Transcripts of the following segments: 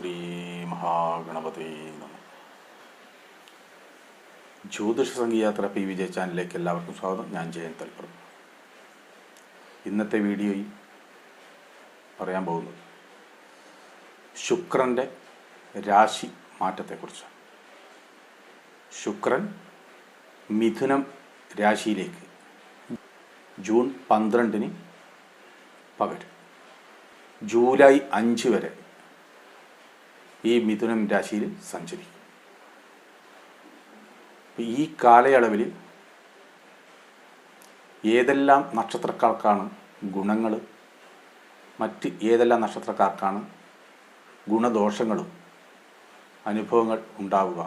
ശ്രീ മഹാഗണപതി ജ്യോതിഷ സംഗീയാത്ര പി വിജയ ചാനലിലേക്ക് എല്ലാവർക്കും സ്വാഗതം. ഞാൻ ജയൻ തൽപ്പറും. ഇന്നത്തെ വീഡിയോയിൽ പറയാൻ പോകുന്നത് ശുക്രന്റെ രാശി മാറ്റത്തെക്കുറിച്ചാണ്. ശുക്രൻ മിഥുനം രാശിയിലേക്ക് ജൂൺ പന്ത്രണ്ടിന് പകരും. ജൂലൈ അഞ്ച് വരെ ഈ മിഥുനം രാശിയിൽ സഞ്ചരിക്കും. ഈ കാലയളവിൽ ഏതെല്ലാം നക്ഷത്രക്കാർക്കാണ് ഗുണങ്ങൾ മറ്റ് ഏതെല്ലാം നക്ഷത്രക്കാർക്കാണ് ഗുണദോഷങ്ങളും അനുഭവങ്ങൾ ഉണ്ടാവുക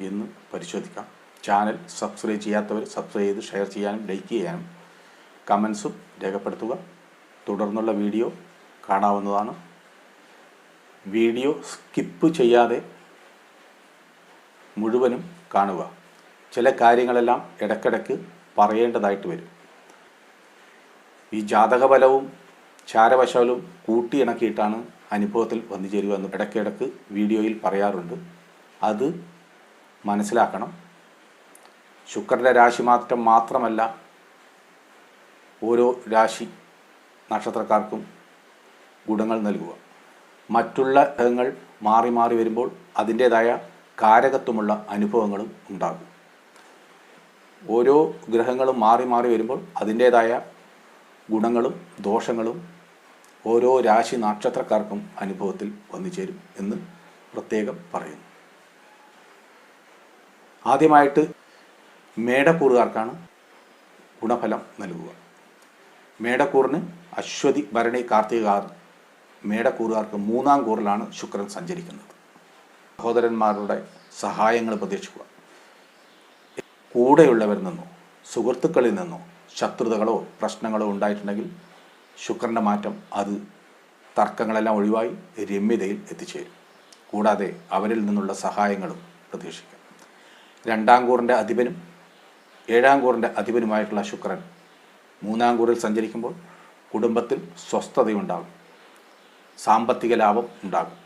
എന്ന് പരിശോധിക്കാം. ചാനൽ സബ്സ്ക്രൈബ് ചെയ്യാത്തവർ സബ്സ്ക്രൈബ് ചെയ്ത് ഷെയർ ചെയ്യാനും ലൈക്ക് ചെയ്യാനും കമൻസും രേഖപ്പെടുത്തുക. തുടർന്നുള്ള വീഡിയോ കാണാവുന്നതാണ്. വീഡിയോ സ്കിപ്പ് ചെയ്യാതെ മുഴുവനും കാണുക. ചില കാര്യങ്ങളെല്ലാം ഇടയ്ക്കിടയ്ക്ക് പറയേണ്ടതായിട്ട് വരും. ഈ ജാതകബലവും ചാരവശാലും കൂട്ടിയിണക്കിയിട്ടാണ് അനുഭവത്തിൽ വന്നു ചേരുക എന്ന് ഇടയ്ക്കിടയ്ക്ക് വീഡിയോയിൽ പറയാറുണ്ട്. അത് മനസ്സിലാക്കണം. ശുക്രന്റെ രാശി മാറ്റം മാത്രമല്ല ഓരോ രാശി നക്ഷത്രക്കാർക്കും ഗുണങ്ങൾ നൽകുക. മറ്റുള്ള ഗ്രഹങ്ങൾ മാറി മാറി വരുമ്പോൾ അതിന്റേതായ കാരകത്വമുള്ള അനുഭവങ്ങളും ഉണ്ടാകും. ഓരോ ഗ്രഹങ്ങളും മാറി മാറി വരുമ്പോൾ അതിന്റേതായ ഗുണങ്ങളും ദോഷങ്ങളും ഓരോ രാശി നക്ഷത്രക്കാർക്കും അനുഭവത്തിൽ വന്നു ചേരും എന്ന് പ്രത്യേകം പറയുന്നു. ആദ്യമായിട്ട് മേടക്കൂറുകാർക്കാണ് ഗുണഫലം നൽകുക. മേടക്കൂറിന് അശ്വതി ഭരണി കാർത്തികാർ മേടക്കൂറുകാർക്ക് മൂന്നാം കൂറിലാണ് ശുക്രൻ സഞ്ചരിക്കുന്നത്. സഹോദരന്മാരുടെ സഹായങ്ങൾ പ്രതീക്ഷിക്കുക. കൂടെയുള്ളവരിൽ നിന്നോ സുഹൃത്തുക്കളിൽ നിന്നോ ശത്രുതകളോ പ്രശ്നങ്ങളോ ഉണ്ടായിട്ടുണ്ടെങ്കിൽ ശുക്രന്റെ മാറ്റം അത് തർക്കങ്ങളെല്ലാം ഒഴിവായി രമ്യതയിൽ എത്തിച്ചേരും. കൂടാതെ അവരിൽ നിന്നുള്ള സഹായങ്ങളും പ്രതീക്ഷിക്കാം. രണ്ടാം കൂറിന്റെ അധിപനും ഏഴാം കൂറിന്റെ അധിപനുമായിട്ടുള്ള ശുക്രൻ മൂന്നാം കൂറിൽ സഞ്ചരിക്കുമ്പോൾ കുടുംബത്തിൽ സ്വസ്ഥതയുണ്ടാകും. സാമ്പത്തിക ലാഭം ഉണ്ടാകും.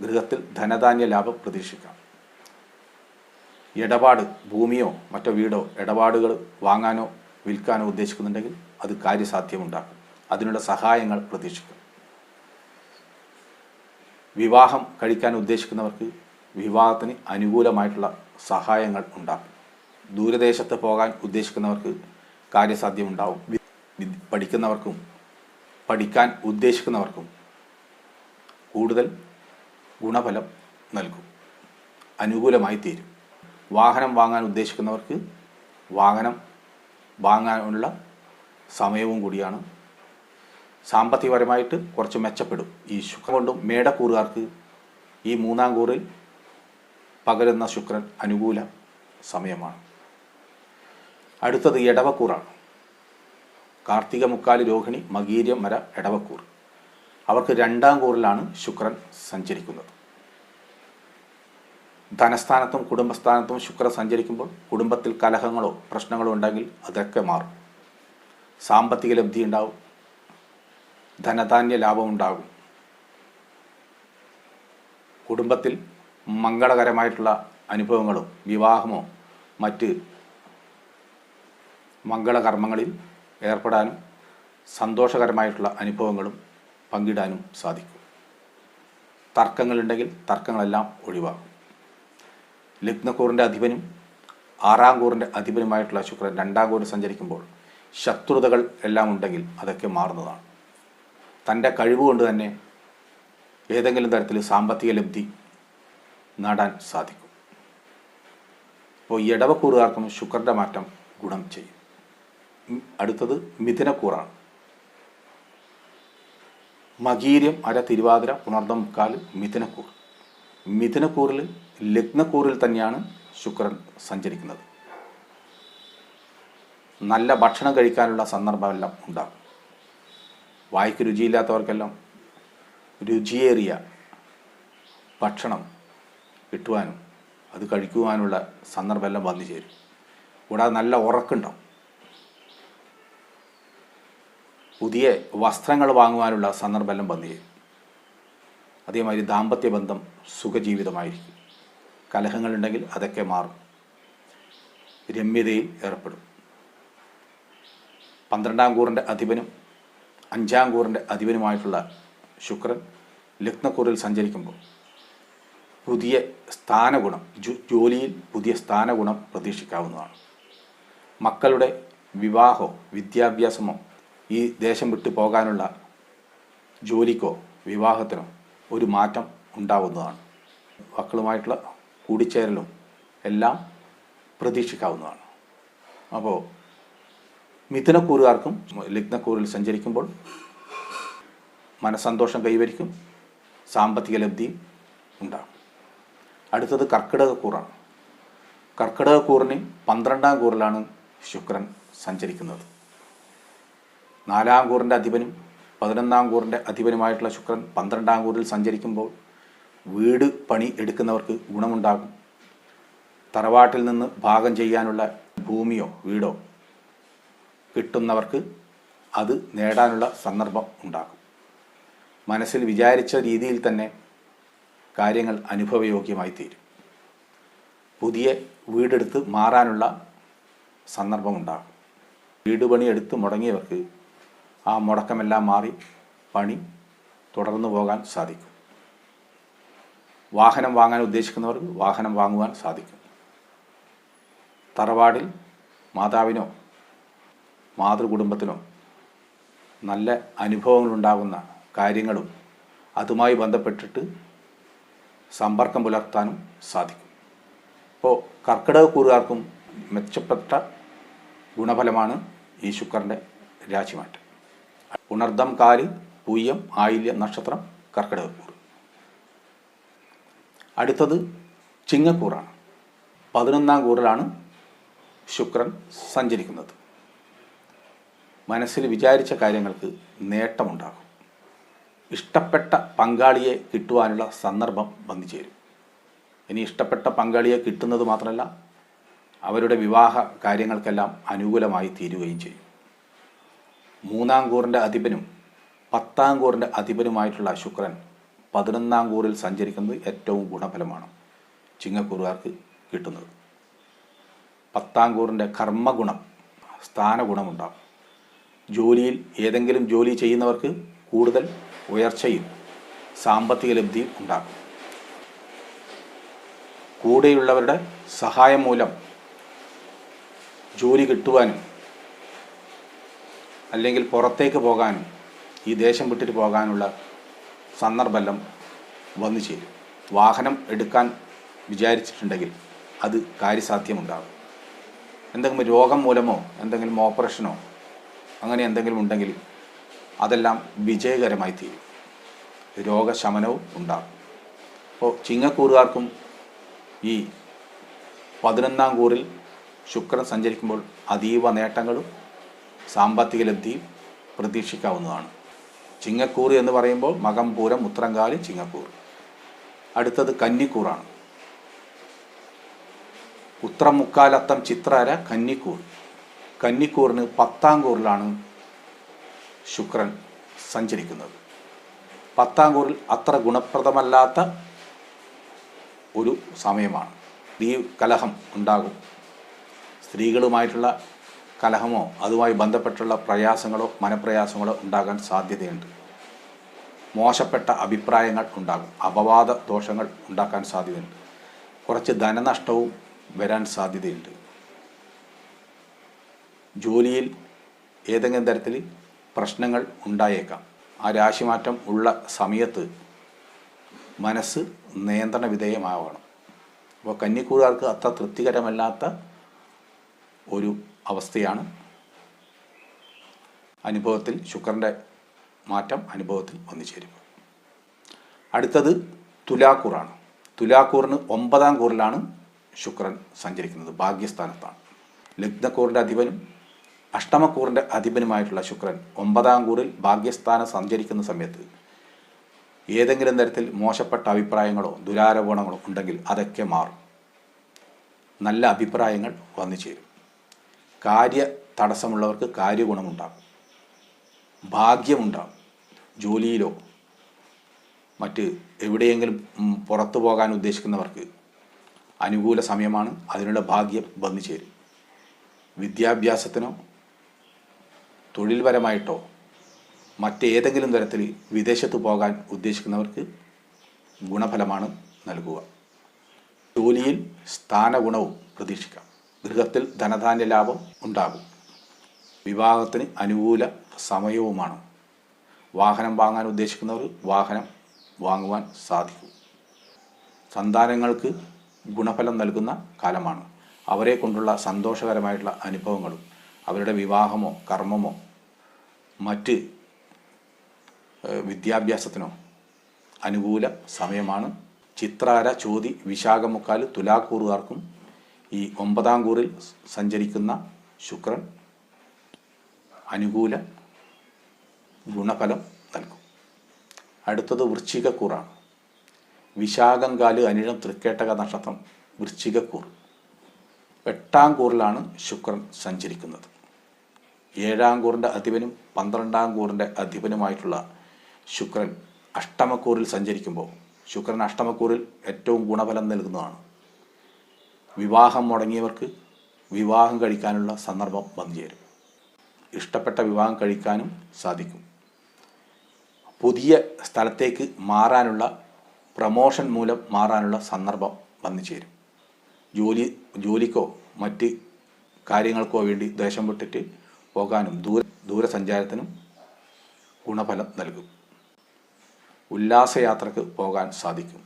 ഗൃഹത്തിൽ ധനധാന്യ ലാഭം പ്രതീക്ഷിക്കാം. ഇടപാട് ഭൂമിയോ മറ്റോ വീടോ ഇടപാടുകൾ വാങ്ങാനോ വിൽക്കാനോ ഉദ്ദേശിക്കുന്നുണ്ടെങ്കിൽ അത് കാര്യസാധ്യമുണ്ടാക്കും. അതിനുള്ള സഹായങ്ങൾ പ്രതീക്ഷിക്കും. വിവാഹം കഴിക്കാൻ ഉദ്ദേശിക്കുന്നവർക്ക് വിവാഹത്തിന് അനുകൂലമായിട്ടുള്ള സഹായങ്ങൾ ഉണ്ടാക്കും. ദൂരദേശത്ത് പോകാൻ ഉദ്ദേശിക്കുന്നവർക്ക് കാര്യസാധ്യമുണ്ടാവും. പഠിക്കുന്നവർക്കും പഠിക്കാൻ ഉദ്ദേശിക്കുന്നവർക്കും കൂടുതൽ ഗുണഫലം നൽകും. അനുകൂലമായി തീരും. വാഹനം വാങ്ങാൻ ഉദ്ദേശിക്കുന്നവർക്ക് വാഹനം വാങ്ങാനുള്ള സമയവും കൂടിയാണ്. സാമ്പത്തികപരമായിട്ട് കുറച്ച് മെച്ചപ്പെടും. ഈ ശുക്രൻ കൊണ്ടും മേടക്കൂറുകാർക്ക് ഈ മൂന്നാം കൂറിൽ പകരുന്ന ശുക്രൻ അനുകൂല സമയമാണ്. അടുത്തത് എടവക്കൂറാണ്. കാർത്തിക മുക്കാലി രോഹിണി മകീര്യം മര എടവക്കൂർ. അവർക്ക് രണ്ടാം കൂറിലാണ് ശുക്രൻ സഞ്ചരിക്കുന്നത്. ധനസ്ഥാനത്തും കുടുംബസ്ഥാനത്തും ശുക്രൻ സഞ്ചരിക്കുമ്പോൾ കുടുംബത്തിൽ കലഹങ്ങളോ പ്രശ്നങ്ങളോ ഉണ്ടെങ്കിൽ അതൊക്കെ മാറും. സാമ്പത്തിക ലബ്ധി ഉണ്ടാവും. ധനധാന്യ ലാഭം ഉണ്ടാകും. കുടുംബത്തിൽ മംഗളകരമായിട്ടുള്ള അനുഭവങ്ങളും വിവാഹമോ മറ്റ് മംഗളകർമ്മങ്ങളിൽ ഏർപ്പെടാനും സന്തോഷകരമായിട്ടുള്ള അനുഭവങ്ങളും പങ്കിടാനും സാധിക്കും. തർക്കങ്ങളുണ്ടെങ്കിൽ തർക്കങ്ങളെല്ലാം ഒഴിവാകും ലഗ്നക്കൂറിന്റെ അധിപനും ആറാം കൂറിന്റെ അധിപനുമായിട്ടുള്ള ശുക്രൻ രണ്ടാം കൂറിൽ സഞ്ചരിക്കുമ്പോൾ ശത്രുതകൾ എല്ലാം ഉണ്ടെങ്കിൽ അതൊക്കെ മാറുന്നതാണ്. തന്റെ കഴിവുകൊണ്ട് തന്നെ ഏതെങ്കിലും തരത്തിൽ സാമ്പത്തിക ലബ്ധി നേടാൻ സാധിക്കും. അപ്പോൾ ഇടവക്കൂറുകാർക്കും ശുക്രന്റെ മാറ്റം ഗുണം ചെയ്യും. അടുത്തത് മിഥുനക്കൂറാണ്. മകീര്യം അര തിരുവാതിര പുണർദം മുക്കാലും മിഥുനക്കൂർ. മിഥുനക്കൂറിൽ ലഗ്നക്കൂറിൽ തന്നെയാണ് ശുക്രൻ സഞ്ചരിക്കുന്നത്. നല്ല ഭക്ഷണം കഴിക്കാനുള്ള സന്ദർഭമെല്ലാം ഉണ്ടാകും. വായിക്ക് രുചിയില്ലാത്തവർക്കെല്ലാം രുചിയേറിയ ഭക്ഷണം കിട്ടുവാനും അത് കഴിക്കുവാനുള്ള സന്ദർഭമെല്ലാം വന്നു ചേരും കൂടാതെ നല്ല ഉറക്കുണ്ടാവും. പുതിയ വസ്ത്രങ്ങൾ വാങ്ങുവാനുള്ള സന്ദർഭമെല്ലാം വന്നേ. അതേമാതിരി ദാമ്പത്യ ബന്ധം സുഖജീവിതമായിരിക്കും. കലഹങ്ങളുണ്ടെങ്കിൽ അതൊക്കെ മാറും. രമ്യതയിൽ ഏർപ്പെടും. പന്ത്രണ്ടാം കൂറിന്റെ അധിപനും അഞ്ചാം കൂറിന്റെ അധിപനുമായിട്ടുള്ള ശുക്രൻ ലഗ്നക്കൂറിൽ സഞ്ചരിക്കുമ്പോൾ പുതിയ സ്ഥാനഗുണം ജോലിയിൽ പുതിയ സ്ഥാനഗുണം പ്രതീക്ഷിക്കാവുന്നതാണ്. മക്കളുടെ വിവാഹമോ വിദ്യാഭ്യാസമോ ഈ ദേശം വിട്ടു പോകാനുള്ള ജോലിക്കോ വിവാഹത്തിനോ ഒരു മാറ്റം ഉണ്ടാവുന്നതാണ്. മക്കളുമായിട്ടുള്ള കൂടിച്ചേരലും എല്ലാം പ്രതീക്ഷിക്കാവുന്നതാണ്. അപ്പോൾ മിഥുനക്കൂറുകാർക്കും ലഗ്നക്കൂറിൽ സഞ്ചരിക്കുമ്പോൾ മനസ്സന്തോഷം കൈവരിക്കും സാമ്പത്തിക ലബ്ധിയും ഉണ്ടാകും. അടുത്തത് കർക്കിടകക്കൂറാണ്. കർക്കിടകക്കൂറിന് പന്ത്രണ്ടാം കൂറിലാണ് ശുക്രൻ സഞ്ചരിക്കുന്നത്. നാലാം കൂറിന്റെ അധിപനും പതിനൊന്നാം കൂറിന്റെ അധിപനുമായിട്ടുള്ള ശുക്രൻ പന്ത്രണ്ടാം കൂറിൽ സഞ്ചരിക്കുമ്പോൾ വീട് പണി എടുക്കുന്നവർക്ക് ഗുണമുണ്ടാകും. തറവാട്ടിൽ നിന്ന് ഭാഗം ചെയ്യാനുള്ള ഭൂമിയോ വീടോ കിട്ടുന്നവർക്ക് അത് നേടാനുള്ള സന്ദർഭം ഉണ്ടാകും. മനസ്സിൽ വിചാരിച്ച രീതിയിൽ തന്നെ കാര്യങ്ങൾ അനുഭവയോഗ്യമായി തീരും. പുതിയ വീടെടുത്ത് മാറാനുള്ള സന്ദർഭമുണ്ടാകും വീട് പണി എടുത്ത് മുടങ്ങിയവർക്ക് ആ മുടക്കമെല്ലാം മാറി പണി തുടർന്നു പോകാൻ സാധിക്കും. വാഹനം വാങ്ങാൻ ഉദ്ദേശിക്കുന്നവർക്ക് വാഹനം വാങ്ങുവാൻ സാധിക്കും. തറവാടിൽ മാതാവിനോ മാതൃകുടുംബത്തിനോ നല്ല അനുഭവങ്ങളുണ്ടാകുന്ന കാര്യങ്ങളും അതുമായി ബന്ധപ്പെട്ടിട്ട് സമ്പർക്കം പുലർത്താനും സാധിക്കും. ഇപ്പോൾ കർക്കിടകക്കൂറുകാർക്കും മെച്ചപ്പെട്ട ഗുണഫലമാണ് ഈ ശുക്രന്റെ രാശിമാറ്റം. ഉണർദം കാലി പൂയം ആയില്യം നക്ഷത്രം കർക്കിടകക്കൂർ. അടുത്തത് ചിങ്ങക്കൂറാണ്. പതിനൊന്നാം കൂറിലാണ് ശുക്രൻ സഞ്ചരിക്കുന്നത്. മനസ്സിൽ വിചാരിച്ച കാര്യങ്ങൾക്ക് നേട്ടമുണ്ടാകും. ഇഷ്ടപ്പെട്ട പങ്കാളിയെ കിട്ടുവാനുള്ള സന്ദർഭം വന്നു ചേരും ഇനി ഇഷ്ടപ്പെട്ട പങ്കാളിയെ കിട്ടുന്നത് മാത്രമല്ല അവരുടെ വിവാഹ കാര്യങ്ങൾക്കെല്ലാം അനുകൂലമായി തീരുകയും ചെയ്യും. മൂന്നാം കൂറിന്റെ അധിപനും പത്താം കൂറിന്റെ അധിപനുമായിട്ടുള്ള ശുക്രൻ പതിനൊന്നാം കൂറിൽ സഞ്ചരിക്കുന്നത് ഏറ്റവും ഗുണഫലമാണ് ചിങ്ങക്കൂറുകാർക്ക് കിട്ടുന്നത്. പത്താം കൂറിന്റെ കർമ്മഗുണം സ്ഥാനഗുണമുണ്ടാകും ജോലിയിൽ ഏതെങ്കിലും ജോലി ചെയ്യുന്നവർക്ക് കൂടുതൽ ഉയർച്ചയും സാമ്പത്തിക ലബ്ധിയും ഉണ്ടാകും. കൂടെയുള്ളവരുടെ സഹായം മൂലം ജോലി കിട്ടുവാനും അല്ലെങ്കിൽ പുറത്തേക്ക് പോകാനും ഈ ദേശം വിട്ടിട്ട് പോകാനുള്ള സന്ദർഭമെല്ലാം വന്നു ചേരും. വാഹനം എടുക്കാൻ വിചാരിച്ചിട്ടുണ്ടെങ്കിൽ അത് കാര്യസാധ്യമുണ്ടാകും. എന്തെങ്കിലും രോഗം മൂലമോ എന്തെങ്കിലും ഓപ്പറേഷനോ അങ്ങനെ എന്തെങ്കിലും ഉണ്ടെങ്കിൽ അതെല്ലാം വിജയകരമായി തീരും. രോഗശമനവും ഉണ്ടാകും. അപ്പോൾ ചിങ്ങക്കൂറുകാർക്കും ഈ പതിനൊന്നാം കൂറിൽ ശുക്രൻ സഞ്ചരിക്കുമ്പോൾ അതീവ നേട്ടങ്ങളും സാമ്പത്തിക ലബ്ധിയും പ്രതീക്ഷിക്കാവുന്നതാണ്. ചിങ്ങക്കൂർ എന്ന് പറയുമ്പോൾ മകംപൂരം ഉത്രങ്കാലി ചിങ്ങക്കൂർ അടുത്തത് കന്നിക്കൂറാണ്. ഉത്രം മുക്കാലത്തം ചിത്രര കന്നിക്കൂർ. കന്നിക്കൂറിന് പത്താം കൂറിലാണ് ശുക്രൻ സഞ്ചരിക്കുന്നത്. പത്താം കൂറിൽ അത്ര ഗുണപ്രദമല്ലാത്ത ഒരു സമയമാണ്. ഈ കലഹം ഉണ്ടാകും. സ്ത്രീകളുമായിട്ടുള്ള കലഹമോ അതുമായി ബന്ധപ്പെട്ടുള്ള പ്രയാസങ്ങളോ മനപ്രയാസങ്ങളോ ഉണ്ടാകാൻ സാധ്യതയുണ്ട്. മോശപ്പെട്ട അഭിപ്രായങ്ങൾ ഉണ്ടാകും. അപവാദ ദോഷങ്ങൾ ഉണ്ടാക്കാൻ സാധ്യതയുണ്ട്. കുറച്ച് ധനനഷ്ടവും വരാൻ സാധ്യതയുണ്ട്. ജോലിയിൽ ഏതെങ്കിലും തരത്തിൽ പ്രശ്നങ്ങൾ ഉണ്ടായേക്കാം. ആ രാശിമാറ്റം ഉള്ള സമയത്ത് മനസ്സ് നിയന്ത്രണ വിധേയമാവണം. അപ്പോൾ കന്നിക്കൂറുകാർക്ക് അത്ര തൃപ്തികരമല്ലാത്ത ഒരു അവസ്ഥയാണ്. അനുഭവത്തിൽ ശുക്രന്റെ മാറ്റം അനുഭവത്തിൽ വന്നു ചേരും. അടുത്തത് തുലാക്കൂറാണ്. തുലാക്കൂറിന് ഒമ്പതാം കൂറിലാണ് ശുക്രൻ സഞ്ചരിക്കുന്നത്. ഭാഗ്യസ്ഥാനത്താണ്. ലഗ്നക്കൂറിന്റെ അധിപനും അഷ്ടമക്കൂറിന്റെ അധിപനുമായിട്ടുള്ള ശുക്രൻ ഒമ്പതാം കൂറിൽ ഭാഗ്യസ്ഥാനം സഞ്ചരിക്കുന്ന സമയത്ത് ഏതെങ്കിലും തരത്തിൽ മോശപ്പെട്ട അഭിപ്രായങ്ങളോ ദുരാരോപണങ്ങളോ ഉണ്ടെങ്കിൽ അതൊക്കെ മാറും. നല്ല അഭിപ്രായങ്ങൾ വന്നു ചേരും. കാര്യ തടസ്സമുള്ളവർക്ക് കാര്യഗുണമുണ്ടാകും. ഭാഗ്യമുണ്ടാകും. ജോലിയിലോ മറ്റ് എവിടെയെങ്കിലും പുറത്തു പോകാൻ ഉദ്ദേശിക്കുന്നവർക്ക് അനുകൂല സമയമാണ് അതിനുള്ള ഭാഗ്യം വന്നു ചേരും. വിദ്യാഭ്യാസത്തിനോ തൊഴിൽപരമായിട്ടോ മറ്റേതെങ്കിലും തരത്തിൽ വിദേശത്ത് പോകാൻ ഉദ്ദേശിക്കുന്നവർക്ക് ഗുണഫലമാണ് നൽകുക. ജോലിയിൽ സ്ഥാനഗുണവും പ്രതീക്ഷിക്കാം. ഗൃഹത്തിൽ ധനധാന്യ ലാഭം ഉണ്ടാകും. വിവാഹത്തിന് അനുകൂല സമയവുമാണ്. വാഹനം വാങ്ങാൻ ഉദ്ദേശിക്കുന്നവർ വാഹനം വാങ്ങുവാൻ സാധിക്കും. സന്താനങ്ങൾക്ക് ഗുണഫലം നൽകുന്ന കാലമാണ്. അവരെ കൊണ്ടുള്ള സന്തോഷകരമായിട്ടുള്ള അനുഭവങ്ങളും അവരുടെ വിവാഹമോ കർമ്മമോ മറ്റ് വിദ്യാഭ്യാസത്തിനോ അനുകൂല സമയമാണ്. ചിത്രാര ചോതി വിശാഖമുക്കാൽ തുലാക്കൂറുകാർക്കും ഈ ഒമ്പതാം കൂറിൽ സഞ്ചരിക്കുന്ന ശുക്രൻ അനുകൂല ഗുണഫലം നൽകും. അടുത്തത് വൃശ്ചികക്കൂറാണ്. വിശാഖങ്കാൽ അനിഴം തൃക്കേട്ടക നക്ഷത്രം വൃശ്ചികക്കൂർ. എട്ടാം കൂറിലാണ് ശുക്രൻ സഞ്ചരിക്കുന്നത്. ഏഴാം കൂറിന്റെ അധിപനും പന്ത്രണ്ടാം കൂറിന്റെ അധിപനുമായിട്ടുള്ള ശുക്രൻ അഷ്ടമക്കൂറിൽ സഞ്ചരിക്കുമ്പോൾ ശുക്രൻ അഷ്ടമക്കൂറിൽ ഏറ്റവും ഗുണഫലം നൽകുന്നതാണ്. വിവാഹം മുടങ്ങിയവർക്ക് വിവാഹം കഴിക്കാനുള്ള സന്ദർഭം വന്നു ചേരും. ഇഷ്ടപ്പെട്ട വിവാഹം കഴിക്കാനും സാധിക്കും. പുതിയ സ്ഥലത്തേക്ക് മാറാനുള്ള പ്രമോഷൻ മൂലം മാറാനുള്ള സന്ദർഭം വന്നു ചേരും. ജോലി ജോലിക്കോ മറ്റ് കാര്യങ്ങൾക്കോ വേണ്ടി ദേശം വിട്ടിട്ട് പോകാനും ദൂര ദൂരസഞ്ചാരത്തിനും ഗുണഫലം നൽകും. ഉല്ലാസയാത്രക്ക് പോകാൻ സാധിക്കും.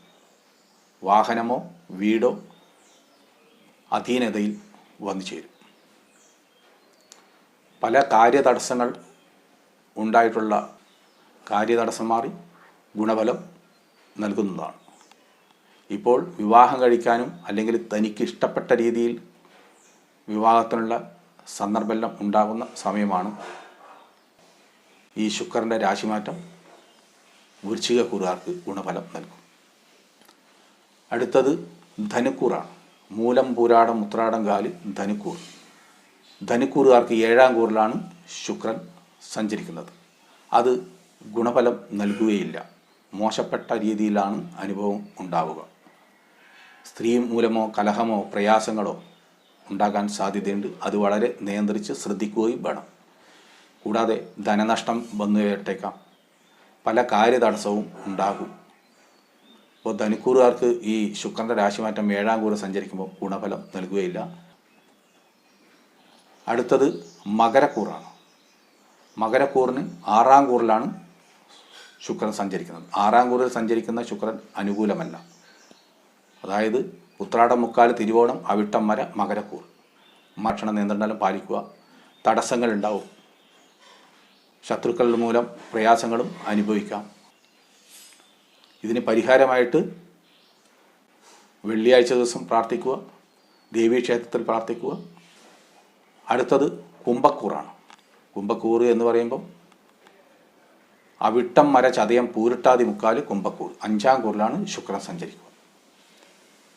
വാഹനമോ വീടോ അധീനതയിൽ വന്നു ചേരും. പല കാര്യതടസ്സങ്ങൾ ഉണ്ടായിട്ടുള്ള കാര്യതടസ്സം മാറി ഗുണഫലം നൽകുന്നതാണ്. ഇപ്പോൾ വിവാഹം കഴിക്കാനും അല്ലെങ്കിൽ തനിക്ക് ഇഷ്ടപ്പെട്ട രീതിയിൽ വിവാഹത്തിനുള്ള സന്ദർഭമെല്ലാം ഉണ്ടാകുന്ന സമയമാണ് ഈ ശുക്രന്റെ രാശിമാറ്റം. വൃശ്ചികക്കൂറുകാർക്ക് ഗുണഫലം നൽകും. അടുത്തത് ധനുക്കൂറാണ്. മൂലം പൂരാടം ഉത്രാടം കാൽ ധനുക്കൂർ. ധനുക്കൂറുകാർക്ക് ഏഴാം കൂറിലാണ് ശുക്രൻ സഞ്ചരിക്കുന്നത്. അത് ഗുണഫലം നൽകുകയില്ല. മോശപ്പെട്ട രീതിയിലാണ് അനുഭവം ഉണ്ടാവുക. സ്ത്രീ മൂലമോ കലഹമോ പ്രയാസങ്ങളോ ഉണ്ടാകാൻ സാധ്യതയുണ്ട്. അത് വളരെ നിയന്ത്രിച്ച് ശ്രദ്ധിക്കുകയും വേണം. കൂടാതെ ധനനഷ്ടം വന്നു കേട്ടേക്കാം പല കാര്യതടസ്സവും ഉണ്ടാകും. അപ്പോൾ ധനുക്കൂറുകാർക്ക് ഈ ശുക്രന്റെ രാശിമാറ്റം ഏഴാം കൂറ് സഞ്ചരിക്കുമ്പോൾ ഗുണഫലം നൽകുകയില്ല. അടുത്തത് മകരക്കൂറാണ്. മകരക്കൂറിന് ആറാം കൂറിലാണ് ശുക്രൻ സഞ്ചരിക്കുന്നത്. ആറാം കൂറിൽ സഞ്ചരിക്കുന്ന ശുക്രൻ അനുകൂലമല്ല. അതായത് ഉത്രാടം മുക്കാൽ തിരുവോണം അവിട്ടം വര മകരക്കൂർ. ഭക്ഷണ നിയന്ത്രണം പാലിക്കുക. തടസ്സങ്ങളുണ്ടാവും ശത്രുക്കൾ മൂലം പ്രയാസങ്ങളും അനുഭവിക്കാം. ഇതിന് പരിഹാരമായിട്ട് വെള്ളിയാഴ്ച ദിവസം പ്രാർത്ഥിക്കുക ദേവീക്ഷേത്രത്തിൽ പ്രാർത്ഥിക്കുക. അടുത്തത് കുംഭക്കൂറാണ്. കുംഭക്കൂറ് എന്ന് പറയുമ്പം അവിട്ടം മര ചതയം പൂരിട്ടാതി മുക്കാൽ കുംഭക്കൂർ അഞ്ചാം കൂറിലാണ് ശുക്രൻ സഞ്ചരിക്കുക.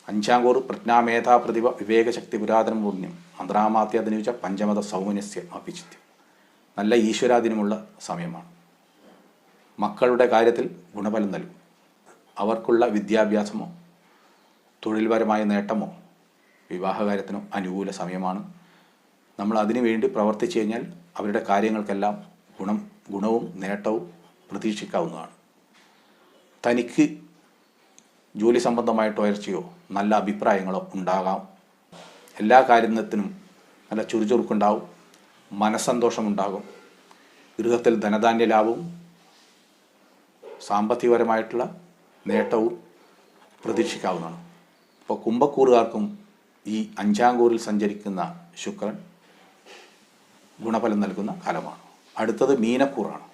അഞ്ചാം കൂർ പ്രജ്ഞാമേധാ പ്രതിഭ വിവേകശക്തി പുരാതന പുണ്യം. മന്ത്രാമാത്യാദിനുവച്ച പഞ്ചമത സൗമനസ്യ അഭിചിത്യം. നല്ല ഈശ്വരാധീനമുള്ള സമയമാണ്. മക്കളുടെ കാര്യത്തിൽ ഗുണഫലം നൽകും. അവർക്കുള്ള വിദ്യാഭ്യാസമോ തൊഴിൽപരമായ നേട്ടമോ വിവാഹകാര്യത്തിനോ അനുകൂല സമയമാണ്. നമ്മൾ അതിനു വേണ്ടി പ്രവർത്തിച്ചു കഴിഞ്ഞാൽ അവരുടെ കാര്യങ്ങൾക്കെല്ലാം ഗുണം ഗുണവും നേട്ടവും പ്രതീക്ഷിക്കാവുന്നതാണ്. തനിക്ക് ജോലി സംബന്ധമായിട്ട് ഉയർച്ചയോ നല്ല അഭിപ്രായങ്ങളോ ഉണ്ടാകാം. എല്ലാ കാര്യത്തിനും നല്ല ചുറുചുറുക്കുണ്ടാവും മനസ്സന്തോഷമുണ്ടാകും ഗൃഹത്തിൽ ധനധാന്യ ലാഭവും സാമ്പത്തികപരമായിട്ടുള്ള നേട്ടവും പ്രതീക്ഷിക്കാവുന്നതാണ്. അപ്പോൾ കുംഭക്കൂറുകാർക്കും ഈ അഞ്ചാം കൂറിൽ സഞ്ചരിക്കുന്ന ശുക്രൻ ഗുണഫലം നൽകുന്ന കാലമാണ്. അടുത്തത് മീനക്കൂറാണ്.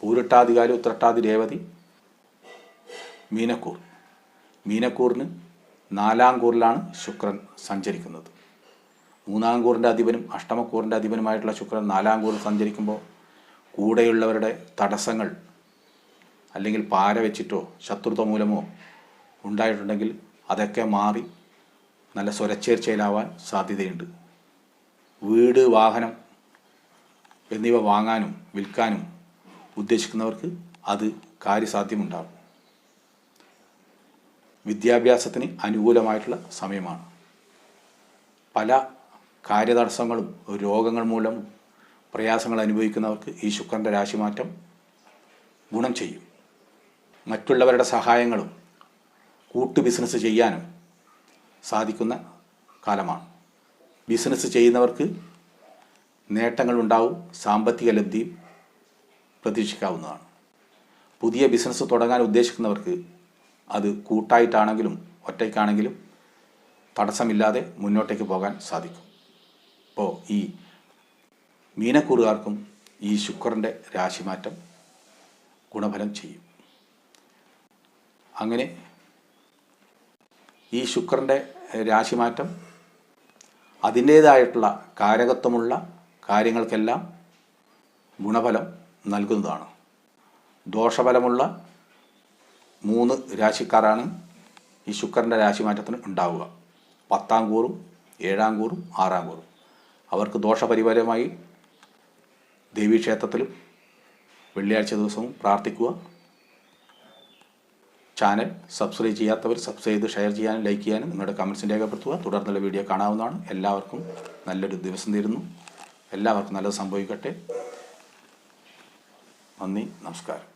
പൂരിട്ടാധികാരി ഉത്രട്ടാതി രേവതി മീനക്കൂർ. മീനക്കൂറിന് നാലാം കൂറിലാണ് ശുക്രൻ സഞ്ചരിക്കുന്നത്. മൂന്നാം കൂറിന്റെ അധിപനും അഷ്ടമക്കൂറിന്റെ അധിപനുമായിട്ടുള്ള ശുക്രൻ നാലാം കൂറിൽ സഞ്ചരിക്കുമ്പോൾ കൂടെയുള്ളവരുടെ തടസ്സങ്ങൾ അല്ലെങ്കിൽ പാര വെച്ചിട്ടോ ശത്രുത മൂലമോ ഉണ്ടായിട്ടുണ്ടെങ്കിൽ അതൊക്കെ മാറി നല്ല സ്വരച്ചേർച്ചയിലാവാൻ സാധ്യതയുണ്ട്. വീട് വാഹനം എന്നിവ വാങ്ങാനും വിൽക്കാനും ഉദ്ദേശിക്കുന്നവർക്ക് അത് കാര്യസാധ്യമുണ്ടാകും. വിദ്യാഭ്യാസത്തിന് അനുകൂലമായിട്ടുള്ള സമയമാണ്. പല കാര്യതടസ്സങ്ങളും രോഗങ്ങൾ മൂലം പ്രയാസങ്ങൾ അനുഭവിക്കുന്നവർക്ക് ഈ ശുക്രന്റെ രാശിമാറ്റം ഗുണം ചെയ്യും. മറ്റുള്ളവരുടെ സഹായങ്ങളും കൂട്ടു ബിസിനസ് ചെയ്യാനും സാധിക്കുന്ന കാലമാണ്. ബിസിനസ് ചെയ്യുന്നവർക്ക് നേട്ടങ്ങൾ ഉണ്ടാവും സാമ്പത്തിക ലബ്ധിയും പ്രതീക്ഷിക്കാവുന്നതാണ്. പുതിയ ബിസിനസ് തുടങ്ങാൻ ഉദ്ദേശിക്കുന്നവർക്ക് അത് കൂട്ടായിട്ടാണെങ്കിലും ഒറ്റയ്ക്കാണെങ്കിലും തടസ്സമില്ലാതെ മുന്നോട്ടേക്ക് പോകാൻ സാധിക്കും. അപ്പോൾ ഈ മീനക്കൂറുകാർക്കും ഈ ശുക്രന്റെ രാശിമാറ്റം ഗുണഫലം ചെയ്യും. അങ്ങനെ ഈ ശുക്രന്റെ രാശിമാറ്റം അതിന്റേതായിട്ടുള്ള കാരകത്വമുള്ള കാര്യങ്ങൾക്കെല്ലാം ഗുണഫലം നൽകുന്നതാണ്. ദോഷഫലമുള്ള മൂന്ന് രാശിക്കാരാണ് ഈ ശുക്രന്റെ രാശിമാറ്റത്തിന് ഉണ്ടാവുക. പത്താം കൂറും ഏഴാം കൂറും ആറാം കൂറും. അവർക്ക് ദോഷപരിഹാരമായി ദേവീക്ഷേത്രത്തിലും വെള്ളിയാഴ്ച ദിവസവും പ്രാർത്ഥിക്കുക. ചാനൽ സബ്സ്ക്രൈബ് ചെയ്യാത്തവർ സബ്സ്ക്രൈബ് ചെയ്ത് ഷെയർ ചെയ്യാനും ലൈക്ക് ചെയ്യാനും നിങ്ങളുടെ കമൻസ് രേഖപ്പെടുത്തുക. തുടർന്നുള്ള വീഡിയോ കാണാവുന്നതാണ്. എല്ലാവർക്കും നല്ലൊരു ദിവസം തരുന്നു. എല്ലാവർക്കും നല്ലത് സംഭവിക്കട്ടെ. നന്ദി നമസ്കാരം.